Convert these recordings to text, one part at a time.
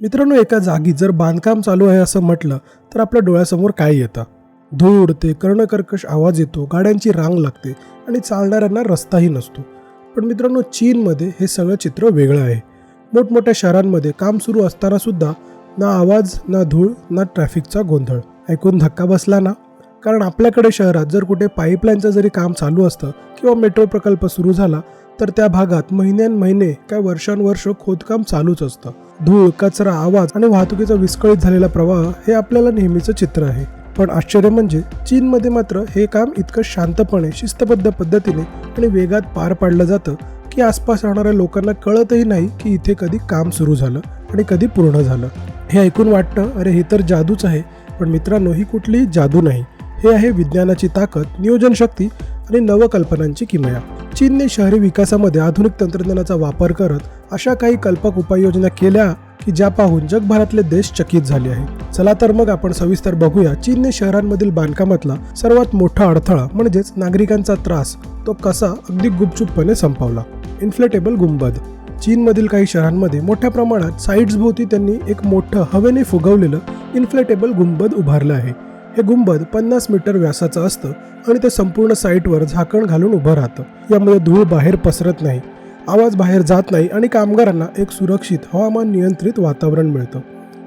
मित्रांनो एका जागी जर बांधकाम चालू आहे असं म्हटलं तर आपल्या डोळ्यासमोर काय येतं? धूळ उडते कर्णकर्कश आवाज येतो गाड्यांची रांग लागते आणि चालणाऱ्यांना रस्ताही नसतो. पण मित्रांनो चीनमध्ये हे सगळं चित्र वेगळं आहे. मोठमोठ्या शहरांमध्ये काम सुरू असताना सुद्धा ना आवाज ना धूळ ना ट्रॅफिकचा गोंधळ. ऐकून धक्का बसला ना? कारण आपल्याकडे शहरात जर कुठे पाईपलाईनचं जरी काम चालू असतं किंवा मेट्रो प्रकल्प सुरू झाला तर त्या भागात महिन्यान महिने काय वर्षानुवर्ष खोदकाम चालूच असतं. धूळ कचरा आवाज आणि वाहतुकीचा विस्कळीत झालेला प्रवाह हे आपल्याला नेहमीचं चित्र आहे. पण आश्चर्य म्हणजे चीनमध्ये मात्र हे काम इतकं शांतपणे शिस्तबद्ध पद्धतीने आणि वेगात पार पाडलं जातं की आसपास राहणाऱ्या लोकांना कळतही नाही की इथे कधी काम सुरू झालं आणि कधी पूर्ण झालं. हे ऐकून वाटतं अरे हे तर जादूच आहे पण मित्रांनो ही कुठलीही जादू नाही. हे आहे विज्ञानाची ताकद नियोजन शक्ती आणि नवकल्पनांची किमया. चीनने शहरी विकासामध्ये आधुनिक तंत्रज्ञानाचा वापर करत अशा काही कल्पक उपाययोजना केल्या की ज्या पाहून जगभरातले देश चकित झाले आहे चला तर मग आपण सविस्तर बघूया चीनने शहरांमधील बांधकामातला सर्वात मोठा अडथळा म्हणजेच नागरिकांचा त्रास तो कसा अगदी गुपचूपपणे संपवला. इन्फ्लेटेबल गुंबद. चीनमधील काही शहरांमध्ये मोठ्या प्रमाणात साईट्सभोवती त्यांनी एक मोठं हवेने फुगवलेलं इन्फ्लेटेबल गुंबद उभारलं आहे. हे गुंबद पन्नास मीटर व्यासाचं असतं आणि ते संपूर्ण साईटवर झाकण घालून उभं राहतं. यामध्ये धूळ बाहेर पसरत नाही. आवाज बाहेर जात नाही आणि कामगारांना एक सुरक्षित हवामान नियंत्रित वातावरण मिळतं.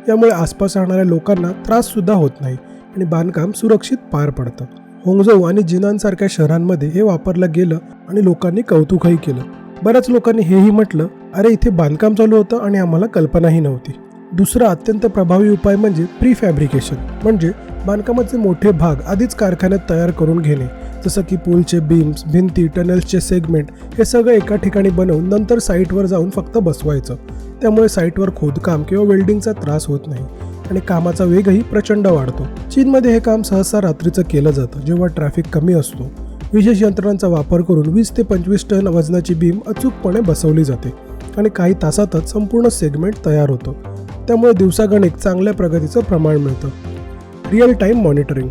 यामुळे आसपास राहणाऱ्या लोकांना त्राससुद्धा होत नाही आणि बांधकाम सुरक्षित पार पडतं. होंगझोऊ आणि जिनांसारख्या शहरांमध्ये हे वापरलं गेलं आणि लोकांनी कौतुकही केलं. बऱ्याच लोकांनी हेही म्हटलं अरे इथे बांधकाम चालू होतं आणि आम्हाला कल्पनाही नव्हती. दुसरा अत्यंत प्रभावी उपाय म्हणजे प्री फॅब्रिकेशन म्हणजे बांधकामाचे मोठे भाग आधीच कारखान्यात तयार करून घेणे जसं की पूलचे बीम्स भिंती टनल्सचे सेगमेंट हे सगळं एका ठिकाणी बनवून नंतर साईटवर जाऊन फक्त बसवायचं. त्यामुळे साईटवर खोदकाम किंवा वेल्डिंगचा त्रास होत नाही आणि कामाचा वेगही प्रचंड वाढतो. चीनमध्ये हे काम सहसा रात्रीचं केलं जातं जेव्हा ट्रॅफिक कमी असतो. विशेष यंत्रणांचा वापर करून वीस ते पंचवीस टन वजनाची बीम अचूकपणे बसवली जाते आणि काही तासातच संपूर्ण सेगमेंट तयार होतो. त्यामुळे दिवसागणिक चांगल्या प्रगतीचं प्रमाण मिळतं. रिअल टाईम मॉनिटरिंग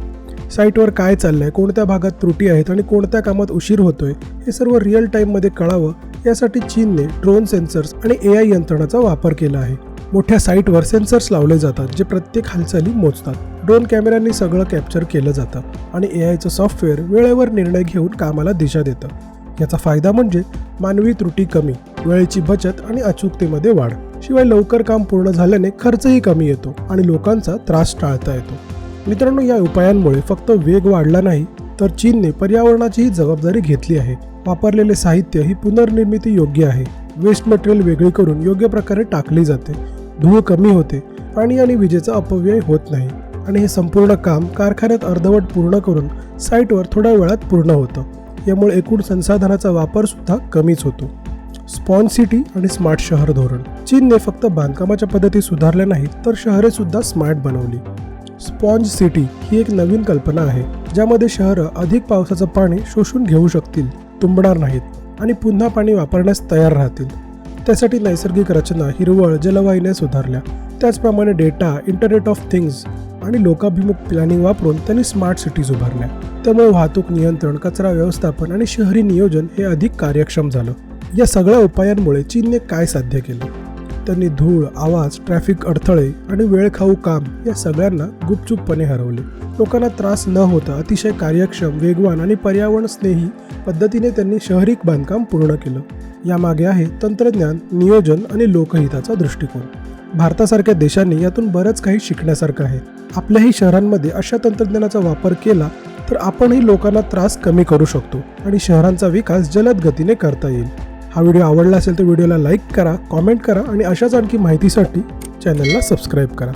साईटवर काय चाललं आहे कोणत्या भागात त्रुटी आहेत आणि कोणत्या कामात उशीर होतोय हे सर्व रिअल टाईममध्ये कळावं यासाठी चीनने ड्रोन सेन्सर्स आणि ए आय यंत्रणाचा वापर केला आहे. मोठ्या साईटवर सेन्सर्स लावले जातात जे प्रत्येक हालचाली मोजतात. ड्रोन कॅमेऱ्यांनी सगळं कॅप्चर केलं जातं आणि ए आयचं सॉफ्टवेअर वेळेवर निर्णय घेऊन कामाला दिशा देतं. याचा फायदा म्हणजे मानवी त्रुटी कमी वेळेची बचत आणि अचूकतेमध्ये वाढ. शिवाय लवकर काम पूर्ण झाल्याने खर्चही कमी येतो आणि लोकांचा त्रास टाळता येतो. मित्रांनो या उपायांमुळे फक्त वेग वाढला नाही तर चीनने पर्यावरणाचीही जबाबदारी घेतली आहे. वापरलेले साहित्य ही पुनर्निर्मिती योग्य आहे. वेस्ट मटेरियल वेगळी करून योग्य प्रकारे टाकली जाते. धूळ कमी होते पाणी आणि विजेचा अपव्यय होत नाही. आणि हे संपूर्ण काम कारखान्यात अर्धवट पूर्ण करून साईटवर थोड्या वेळात पूर्ण होतं. यामुळे एकूण संसाधनाचा वापर सुद्धा कमीच होतो. स्पॉन सिटी आणि स्मार्ट शहर धोरण. चीनने फक्त बांधकामाच्या पद्धती सुधारल्या नाहीत तर शहरे सुद्धा स्मार्ट बनवली. स्पॉन्ज सिटी ही एक नवीन कल्पना आहे ज्यामध्ये शहरं अधिक पावसाचं पाणी शोषून घेऊ शकतील तुंबणार नाहीत आणि पुन्हा पाणी वापरण्यास तयार राहतील. त्यासाठी नैसर्गिक रचना हिरवळ जलवाहिन्या सुधारल्या. त्याचप्रमाणे डेटा इंटरनेट ऑफ थिंग्स आणि लोकाभिमुख प्लॅनिंग वापरून त्यांनी स्मार्ट सिटीज उभारल्या. त्यामुळे वाहतूक नियंत्रण कचरा व्यवस्थापन आणि शहरी नियोजन हे अधिक कार्यक्षम झालं. या सगळ्या उपायांमुळे चीनने काय साध्य केलं? त्यांनी धूळ आवाज ट्रॅफिक अडथळे आणि वेळखाऊ काम या सगळ्यांना गुपचूपपणे हरवले. लोकांना त्रास न होता अतिशय कार्यक्षम वेगवान आणि पर्यावरण स्नेही पद्धतीने त्यांनी शहरी बांधकाम पूर्ण केलं. यामागे आहे तंत्रज्ञान नियोजन आणि लोकहिताचा दृष्टिकोन. भारतासारख्या देशांनी यातून बरंच काही शिकण्यासारखं आहे. आपल्याही शहरांमध्ये अशा तंत्रज्ञानाचा वापर केला तर आपणही लोकांना त्रास कमी करू शकतो आणि शहरांचा विकास जलद गतीने करता येईल. हा व्हिडिओ आवडला असेल तर व्हिडिओला लाईक करा कॉमेंट करा आणि अशाच आणखी माहितीसाठी चॅनलला सबस्क्राईब करा.